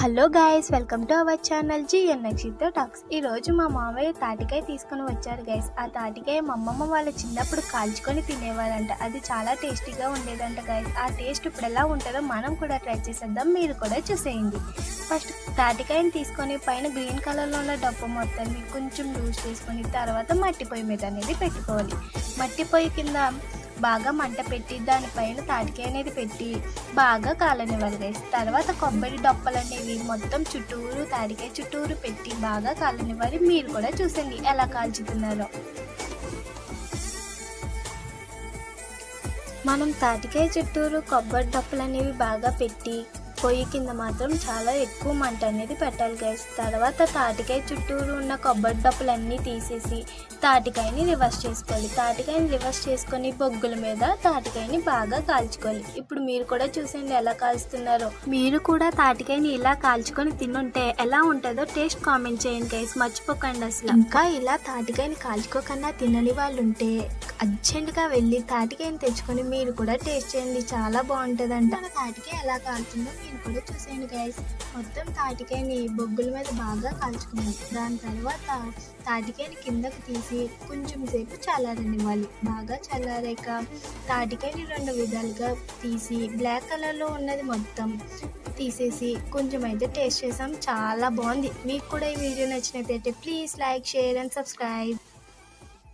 Hello guys welcome to our channel GN నక్షితో talks ఈ రోజు మా మామయ్య తాటికాయ తీసుకొని వచ్చారు గాయస్ ఆ తాటికాయ మా అమ్మమ్మ వాళ్ళ చిన్నప్పుడు కాల్చుకొని తినేవారంట. అది చాలా టేస్టీగా ఉండేదంట గైస్ ఆ టేస్ట్ ఇప్పుడు ఎలా ఉంటుందో మనం కూడా ట్రై చేసేద్దాం. మీరు కూడా చూసేయండి. ఫస్ట్ తాటికాయని తీసుకొని పైన గ్రీన్ కలర్లో ఉన్న డబ్బు మొత్తాన్ని కొంచెం లూజ్ చేసుకొని తర్వాత మట్టి పొయ్యి మీద అనేది పెట్టుకోవాలి. మట్టి పొయ్యి కింద బాగా మంట పెట్టి దానిపైన తాటికాయ అనేది పెట్టి బాగా కాలనివ్వాలి గైస్ తర్వాత కొబ్బరి డొప్పలు అనేవి మొత్తం చుట్టూరు తాటికాయ చుట్టూరు పెట్టి బాగా కాలనివ్వాలి మీరు కూడా చూసండి ఎలా కాల్చుతున్నారో. మనం తాటికాయ చుట్టూరు కొబ్బరి డొప్పలు అనేవి బాగా పెట్టి పొయ్యి కింద మాత్రం చాలా ఎక్కువ మంట అనేది పెట్టాలి గైస్ తర్వాత తాటికాయ చుట్టూరు ఉన్న కొబ్బరి డప్పులన్నీ తీసేసి తాటికాయని రివర్స్ చేసుకోవాలి. తాటికాయని రివర్స్ చేసుకొని బొగ్గుల మీద తాటికాయని బాగా కాల్చుకోవాలి. ఇప్పుడు మీరు కూడా చూసేయండి ఎలా కాల్చుతున్నారో. మీరు కూడా తాటికాయని ఇలా కాల్చుకొని తినుంటే ఎలా ఉంటుందో టేస్ట్ కామెంట్ చేయండి గైస్ మర్చిపోకండి అసలు. ఇంకా ఇలా తాటికాయని కాల్చుకోకుండా తినని వాళ్ళు ఉంటే అర్జెంటుగా వెళ్ళి తాటికాయని తెచ్చుకొని మీరు కూడా టేస్ట్ చేయండి. చాలా బాగుంటుందంట. తాటికాయ ఎలా కాలుతుందో నేను కూడా చూసేయండి గైస్ మొత్తం తాటికాయని బొగ్గుల మీద బాగా కాల్చుకున్నాను. దాని తర్వాత తాటికాయని కిందకు తీసి కొంచెం సేపు చల్లారనివ్వాలి బాగా చల్లారాక తాటికాయని రెండు విధాలుగా తీసి బ్లాక్ కలర్లో ఉన్నది మొత్తం తీసేసి కొంచెం అయితే టేస్ట్ చేసాం. చాలా బాగుంది. మీకు కూడా ఈ వీడియో నచ్చినట్లయితే please like share and subscribe